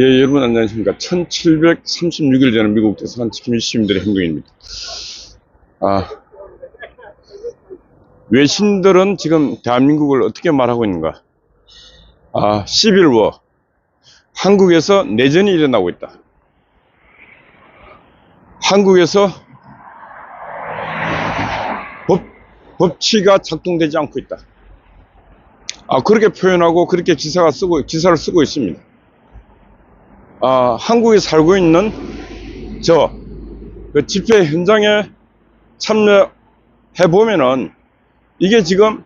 예, 여러분 안녕하십니까. 1736일 전에 미국 대사관 지킴이 시민들의 행동입니다. 아, 외신들은 지금 대한민국을 어떻게 말하고 있는가? 아, 11워. 한국에서 내전이 일어나고 있다. 한국에서 법, 법치가 작동되지 않고 있다. 아, 그렇게 표현하고 그렇게 기사가 쓰고, 기사를 쓰고 있습니다. 아, 한국에 살고 있는 저, 그 집회 현장에 참여해 보면은 이게 지금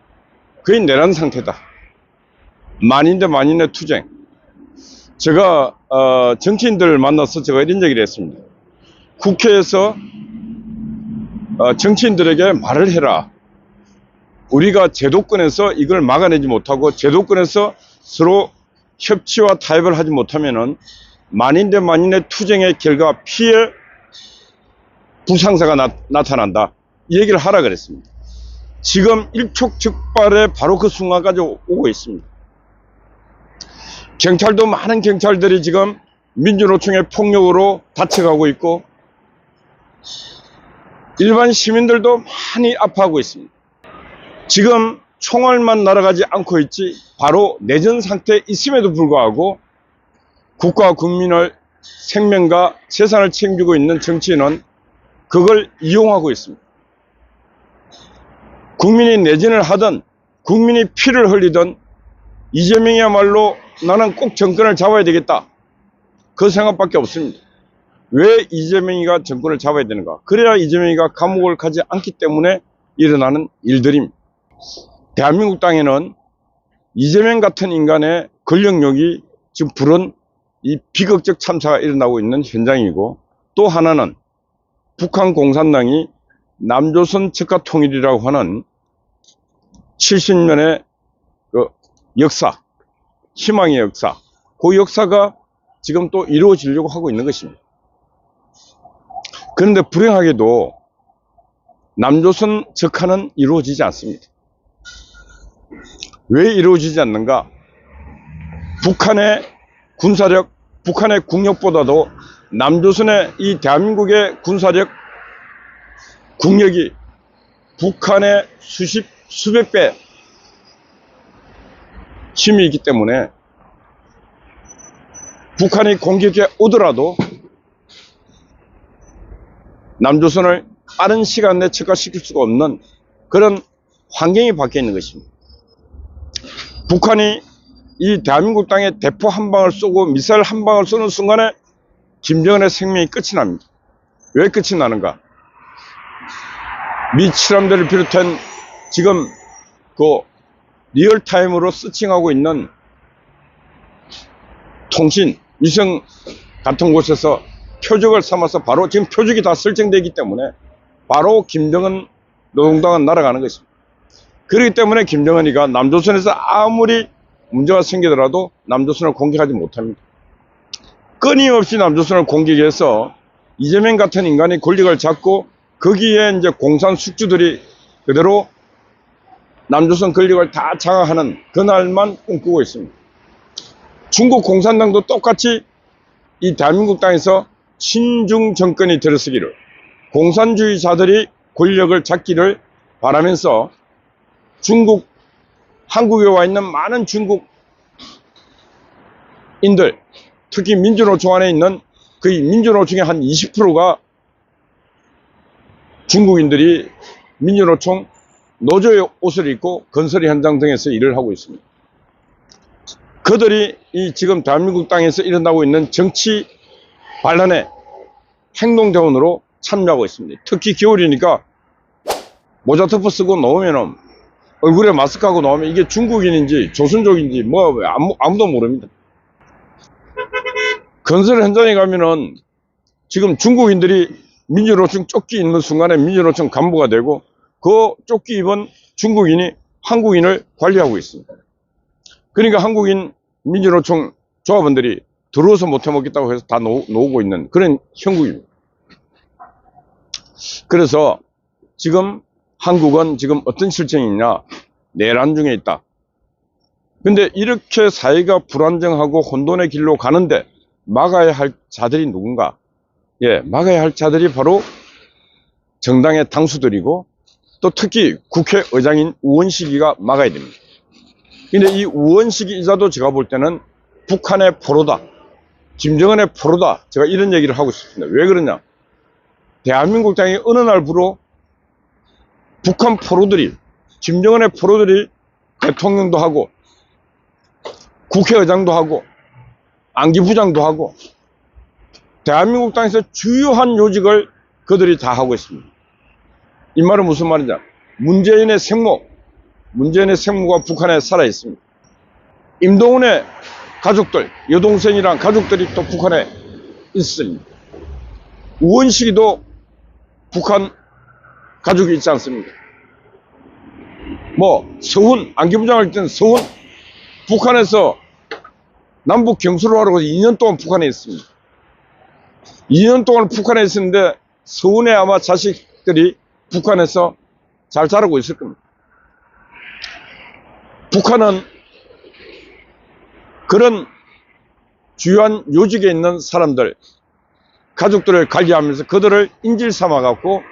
거의 내란 상태다. 만인대 만인의 투쟁. 제가, 어, 정치인들을 만나서 제가 이런 얘기를 했습니다. 국회에서 어, 정치인들에게 말을 해라. 우리가 제도권에서 이걸 막아내지 못하고 제도권에서 서로 협치와 타협을 하지 못하면은 만인 대 만인의 투쟁의 결과 피해 부상사가 나, 타난다이 얘기를 하라 그랬습니다. 지금 일촉즉발의 바로 그 순간까지 오- 오고 있습니다. 경찰도 많은 경찰들이 지금 민주노총의 폭력으로 다쳐가고 있고 일반 시민들도 많이 아파하고 있습니다. 지금 총알만 날아가지 않고 있지 바로 내전 상태에 있음에도 불구하고 국가 국민을 생명과 재산을 챙기고 있는 정치인은 그걸 이용하고 있습니다. 국민이 내진을 하든 국민이 피를 흘리든 이재명이야말로 나는 꼭 정권을 잡아야 되겠다. 그 생각밖에 없습니다. 왜 이재명이가 정권을 잡아야 되는가? 그래야 이재명이가 감옥을 가지 않기 때문에 일어나는 일들입니다. 대한민국 땅에는 이재명 같은 인간의 권력욕이 지금 불은 이 비극적 참사가 일어나고 있는 현장이고 또 하나는 북한 공산당이 남조선 즉가 통일이라고 하는 70년의 그 역사, 희망의 역사, 그 역사가 지금 또 이루어지려고 하고 있는 것입니다. 그런데 불행하게도 남조선 적화는 이루어지지 않습니다. 왜 이루어지지 않는가? 북한의 군사력, 북한의 국력보다도 남조선의 이 대한민국의 군사력, 국력이 북한의 수십, 수백 배 힘이 있기 때문에 북한이 공격해 오더라도 남조선을 빠른 시간 내에 척화시킬 수가 없는 그런 환경이 바뀌어 있는 것입니다. 북한이 이 대한민국 땅에 대포 한 방을 쏘고 미사일 한 방을 쏘는 순간에 김정은의 생명이 끝이 납니다. 왜 끝이 나는가? 미 칠함대를 비롯한 지금 그 리얼타임으로 서칭하고 있는 통신, 위성 같은 곳에서 표적을 삼아서 바로 지금 표적이 다 설정되어 있기 때문에 바로 김정은 노동당은 날아가는 것입니다. 그렇기 때문에 김정은이가 남조선에서 아무리 문제가 생기더라도 남조선을 공격하지 못합니다. 끊임없이 남조선을 공격해서 이재명 같은 인간이 권력을 잡고 거기에 이제 공산 숙주들이 그대로 남조선 권력을 다 장악하는 그날만 꿈꾸고 있습니다. 중국 공산당도 똑같이 이 대한민국 땅에서 친중 정권이 들어서기를 공산주의자들이 권력을 잡기를 바라면서 중국, 한국에 와 있는 많은 중국인들, 특히 민주노총 안에 있는 거의 민주노총의 한 20%가 중국인들이 민주노총 노조의 옷을 입고 건설 현장 등에서 일을 하고 있습니다. 그들이 이 지금 대한민국 땅에서 일어나고 있는 정치 반란의 행동대원으로 참여하고 있습니다. 특히 겨울이니까 모자 터프 쓰고 나오면은 얼굴에 마스크하고 나오면 이게 중국인인지 조선족인지 뭐 아무, 아무도 모릅니다. 건설 현장에 가면은 지금 중국인들이 민주노총 조끼 입는 순간에 민주노총 간부가 되고 그 조끼 입은 중국인이 한국인을 관리하고 있습니다. 그러니까 한국인 민주노총 조합원들이 들어와서 못 해 먹겠다고 해서 다 놓, 놓고 있는 그런 형국입니다. 그래서 지금 한국은 지금 어떤 실정이냐 내란 중에 있다. 근데 이렇게 사회가 불안정하고 혼돈의 길로 가는데 막아야 할 자들이 누군가? 예, 막아야 할 자들이 바로 정당의 당수들이고 또 특히 국회의장인 우원식이가 막아야 됩니다. 근데 이 우원식이 이자도 제가 볼 때는 북한의 포로다. 김정은의 포로다. 제가 이런 얘기를 하고 싶습니다. 왜 그러냐? 대한민국 땅이 어느 날부로 북한 포로들이, 김정은의 포로들이 대통령도 하고, 국회의장도 하고, 안기부장도 하고, 대한민국 땅에서 주요한 요직을 그들이 다 하고 있습니다. 이 말은 무슨 말이냐? 문재인의 생모, 문재인의 생모가 북한에 살아 있습니다. 임동훈의 가족들, 여동생이랑 가족들이 또 북한에 있습니다. 우원식이도 북한 가족이 있지 않습니까? 뭐, 서훈, 안기부장 할 때는 서훈, 북한에서 남북 경수를 하러 2년 동안 북한에 있습니다. 2년 동안 북한에 있었는데 서훈의 아마 자식들이 북한에서 잘 자라고 있을 겁니다. 북한은 그런 주요한 요직에 있는 사람들, 가족들을 관리하면서 그들을 인질 삼아 갖고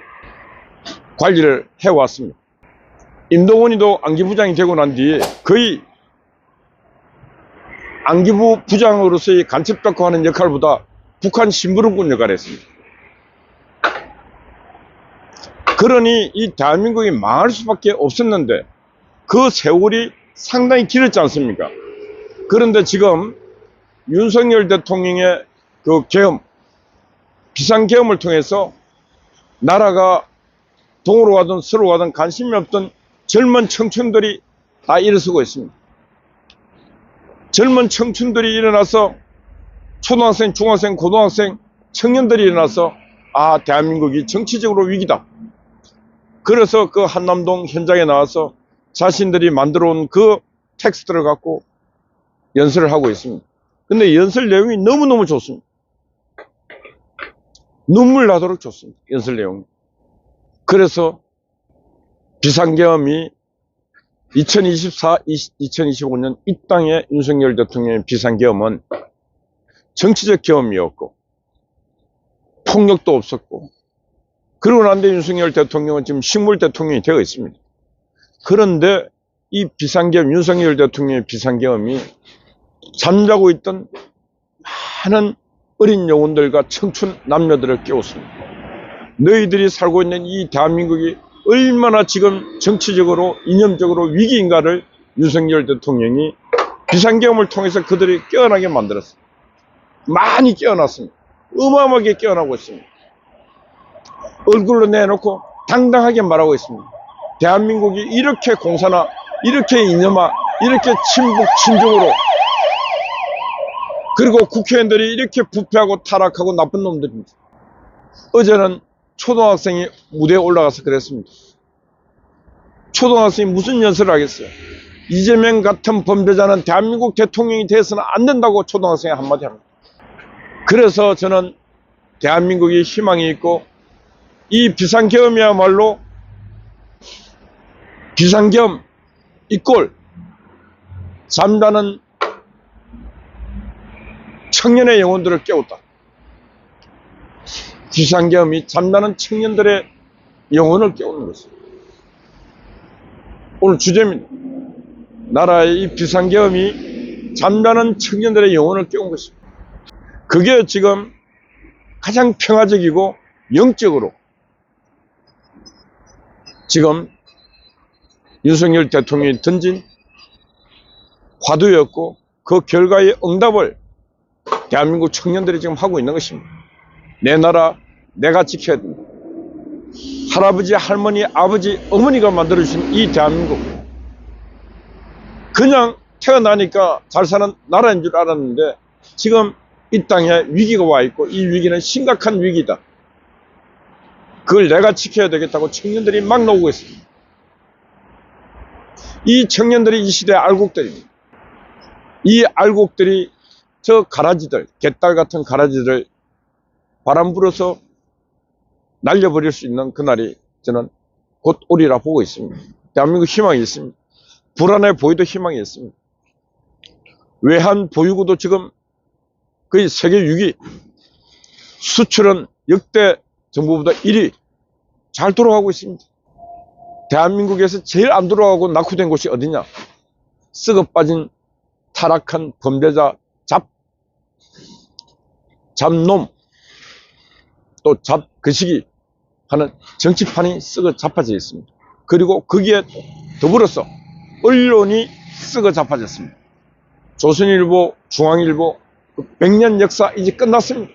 관리를 해왔습니다. 임동원이도 안기부장이 되고 난 뒤에 거의 안기부 부장으로서의 간첩받고 하는 역할보다 북한 심부름꾼 역할을 했습니다. 그러니 이 대한민국이 망할 수밖에 없었는데 그 세월이 상당히 길었지 않습니까? 그런데 지금 윤석열 대통령의 그 계엄, 비상계엄을 통해서 나라가 동으로 가든 서로 가든 관심이 없던 젊은 청춘들이 다 일어서고 있습니다. 젊은 청춘들이 일어나서 초등학생, 중학생, 고등학생, 청년들이 일어나서 아, 대한민국이 정치적으로 위기다. 그래서 그 한남동 현장에 나와서 자신들이 만들어 온 그 텍스트를 갖고 연설을 하고 있습니다. 근데 연설 내용이 너무너무 좋습니다. 눈물 나도록 좋습니다. 연설 내용. 그래서 비상계엄이 2024, 2025년 이 땅의 윤석열 대통령의 비상계엄은 정치적 계엄이었고 폭력도 없었고 그러고 난 뒤에 윤석열 대통령은 지금 식물 대통령이 되어 있습니다. 그런데 이 비상계엄, 윤석열 대통령의 비상계엄이 잠자고 있던 많은 어린 영혼들과 청춘 남녀들을 깨웠습니다. 너희들이 살고 있는 이 대한민국이 얼마나 지금 정치적으로, 이념적으로 위기인가를 윤석열 대통령이 비상계엄을 통해서 그들이 깨어나게 만들었습니다. 많이 깨어났습니다. 어마어마하게 깨어나고 있습니다. 얼굴로 내놓고 당당하게 말하고 있습니다. 대한민국이 이렇게 공산화, 이렇게 이념화, 이렇게 친북, 친중으로 그리고 국회의원들이 이렇게 부패하고 타락하고 나쁜 놈들입니다. 어제는 초등학생이 무대에 올라가서 그랬습니다. 초등학생이 무슨 연설을 하겠어요? 이재명 같은 범죄자는 대한민국 대통령이 돼서는 안 된다고 초등학생이 한마디 합니다. 그래서 저는 대한민국이 희망이 있고 이 비상계엄이야말로 비상계엄 이꼴 잠자는 청년의 영혼들을 깨웠다. 비상계엄이 잠자는 청년들의 영혼을 깨우는 것입니다. 오늘 주제입니다. 나라의 이 비상 계엄이 잠자는 청년들의 영혼을 깨운 것입니다. 그게 지금 가장 평화적이고 영적으로 지금 윤석열 대통령이 던진 화두였고 그 결과의 응답을 대한민국 청년들이 지금 하고 있는 것입니다. 내 나라 내가 지켜야 된다. 할아버지, 할머니, 아버지, 어머니가 만들어주신 이 대한민국 그냥 태어나니까 잘 사는 나라인 줄 알았는데 지금 이 땅에 위기가 와 있고 이 위기는 심각한 위기다. 그걸 내가 지켜야 되겠다고 청년들이 막 나오고 있습니다. 이 청년들이 이 시대의 알곡들입니다. 이 알곡들이 저 가라지들, 개딸 같은 가라지들 바람 불어서 날려버릴 수 있는 그날이 저는 곧 오리라 보고 있습니다. 대한민국 희망이 있습니다. 불안해 보이도 희망이 있습니다. 외환 보유고도 지금 거의 세계 6위. 수출은 역대 정부보다 1위. 잘 돌아가고 있습니다. 대한민국에서 제일 안 돌아가고 낙후된 곳이 어디냐? 썩어 빠진 타락한 범죄자 잡, 잡놈, 또 잡, 그 시기 하는 정치판이 썩어 자빠져 있습니다. 그리고 거기에 더불어서 언론이 썩어 자빠졌습니다. 조선일보, 중앙일보, 그 100년 역사 이제 끝났습니다.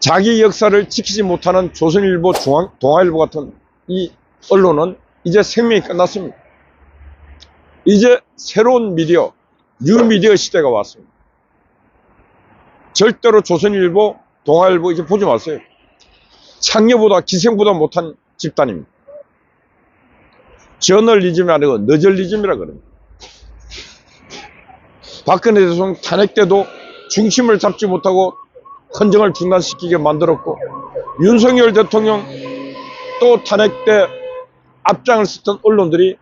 자기 역사를 지키지 못하는 조선일보, 중앙, 동아일보 같은 이 언론은 이제 생명이 끝났습니다. 이제 새로운 미디어, 뉴미디어 시대가 왔습니다. 절대로 조선일보, 동아일보 이제 보지 마세요. 창녀보다 기생보다 못한 집단입니다. 저널리즘이 아니고 너절리즘이라 그럽니다. 박근혜 대통령 탄핵 때도 중심을 잡지 못하고 헌정을 중단시키게 만들었고 윤석열 대통령 또 탄핵 때 앞장을 섰던 언론들이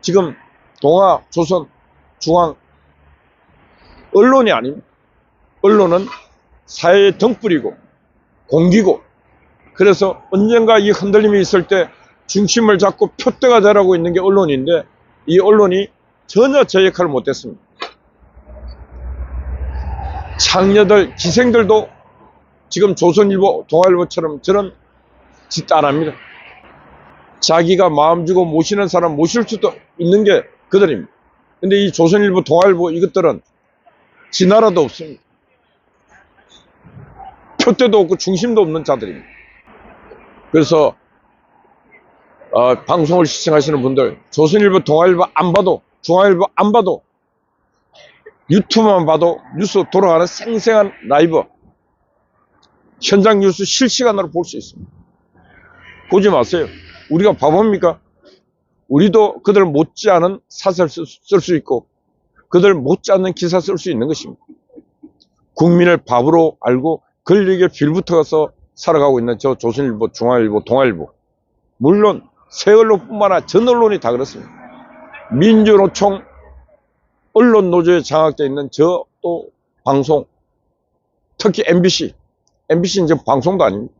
지금 동아, 조선, 중앙 언론이 아닙니다. 언론은 사회의 등불이고 공기고 그래서 언젠가 이 흔들림이 있을 때 중심을 잡고 표대가 되라고 있는 게 언론인데 이 언론이 전혀 제 역할을 못했습니다. 창녀들, 기생들도 지금 조선일보, 동아일보처럼 저런 짓 안 합니다. 자기가 마음 주고 모시는 사람 모실 수도 있는 게 그들입니다. 근데 이 조선일보, 동아일보 이것들은 지나라도 없습니다. 표대도 없고 중심도 없는 자들입니다. 그래서 어, 방송을 시청하시는 분들 조선일보, 동아일보 안 봐도 중앙일보 안 봐도 유튜브만 봐도 뉴스 돌아가는 생생한 라이브 현장 뉴스 실시간으로 볼 수 있습니다. 보지 마세요. 우리가 바보입니까? 우리도 그들 못지않은 사설 쓸 수 있고 그들 못지않은 기사 쓸 수 있는 것입니다. 국민을 바보로 알고 권력에 빌붙어서 살아가고 있는 저 조선일보, 중앙일보, 동아일보 물론 새 언론뿐만 아니라 전 언론이 다 그렇습니다. 민주노총 언론 노조에 장악되어 있는 저 또 방송 특히 MBC MBC는 지금 방송도 아닙니다.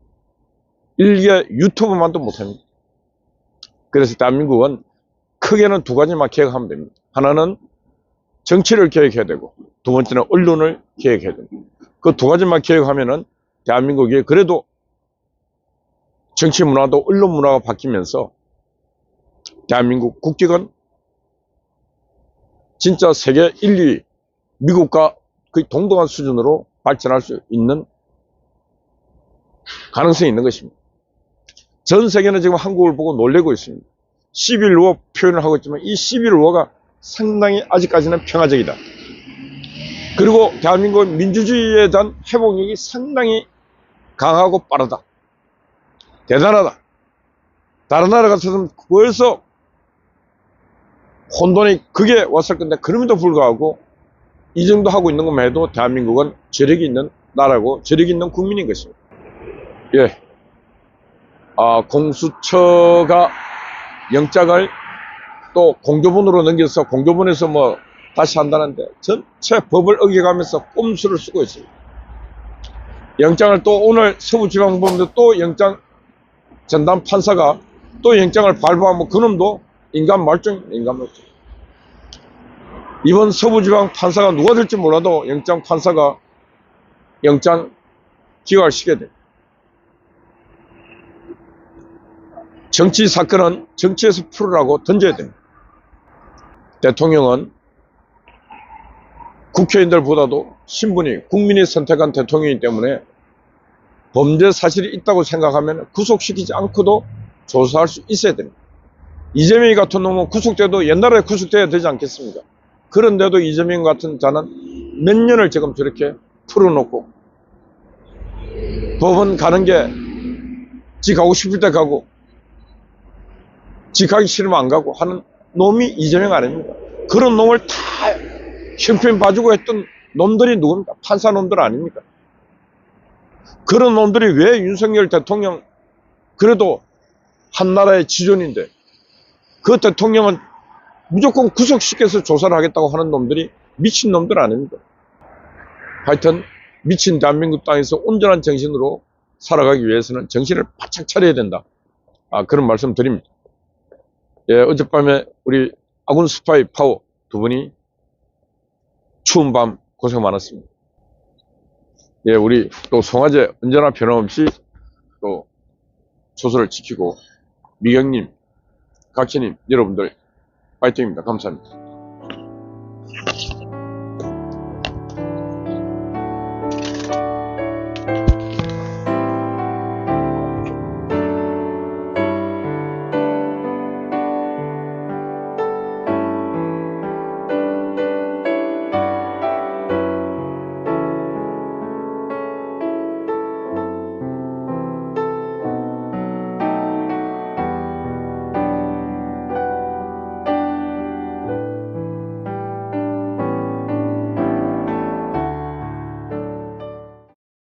일개 유튜브만도 못합니다. 그래서 대한민국은 크게는 두 가지만 개혁하면 됩니다. 하나는 정치를 개혁해야 되고 두 번째는 언론을 개혁해야 됩니다. 그 두 가지만 개혁하면은 대한민국이 그래도 정치 문화도 언론 문화가 바뀌면서 대한민국 국격은 진짜 세계 1, 2위 미국과 거의 동등한 수준으로 발전할 수 있는 가능성이 있는 것입니다. 전 세계는 지금 한국을 보고 놀래고 있습니다. 11워 표현을 하고 있지만 이 11워가 상당히 아직까지는 평화적이다. 그리고 대한민국 민주주의에 대한 회복력이 상당히 강하고 빠르다. 대단하다. 다른 나라 같았으면 벌써 혼돈이 그게 왔을 건데 그럼에도 불구하고 이 정도 하고 있는 것만 해도 대한민국은 저력이 있는 나라고 저력이 있는 국민인 것입니다. 예. 아, 공수처가 영장을 또 공조본으로 넘겨서 공조본에서 뭐 다시 한다는데 전체 법을 어겨가면서 꼼수를 쓰고 있습니다. 영장을 또 오늘 서부지방법원도 또 영장 전담 판사가 또 영장을 발부하면 그놈도 인간 말종, 인간 말종. 이번 서부지방 판사가 누가 될지 몰라도 영장 판사가 영장 기각을 시켜야 돼. 정치 사건은 정치에서 풀으라고 던져야 됩니다. 대통령은 국회의원들보다도 신분이 국민이 선택한 대통령이기 때문에 범죄 사실이 있다고 생각하면 구속시키지 않고도 조사할 수 있어야 됩니다. 이재명이 같은 놈은 구속돼도 옛날에 구속돼야 되지 않겠습니까? 그런데도 이재명 같은 자는 몇 년을 지금 저렇게 풀어놓고 법원 가는 게 지 가고 싶을 때 가고 지 가기 싫으면 안 가고 하는 놈이 이재명 아닙니까? 그런 놈을 다 형편 봐주고 했던 놈들이 누굽니까? 판사 놈들 아닙니까? 그런 놈들이 왜 윤석열 대통령 그래도 한 나라의 지존인데 그 대통령은 무조건 구속시켜서 조사를 하겠다고 하는 놈들이 미친 놈들 아닙니까? 하여튼 미친 대한민국 땅에서 온전한 정신으로 살아가기 위해서는 정신을 바짝 차려야 된다. 아, 그런 말씀 드립니다. 예, 어젯밤에 우리 아군 스파이 파워 두 분이 추운 밤 고생 많았습니다. 예, 우리 또 송화제 언제나 변함없이 또 소설을 지키고 미경님, 각시님, 여러분들 파이팅입니다. 감사합니다.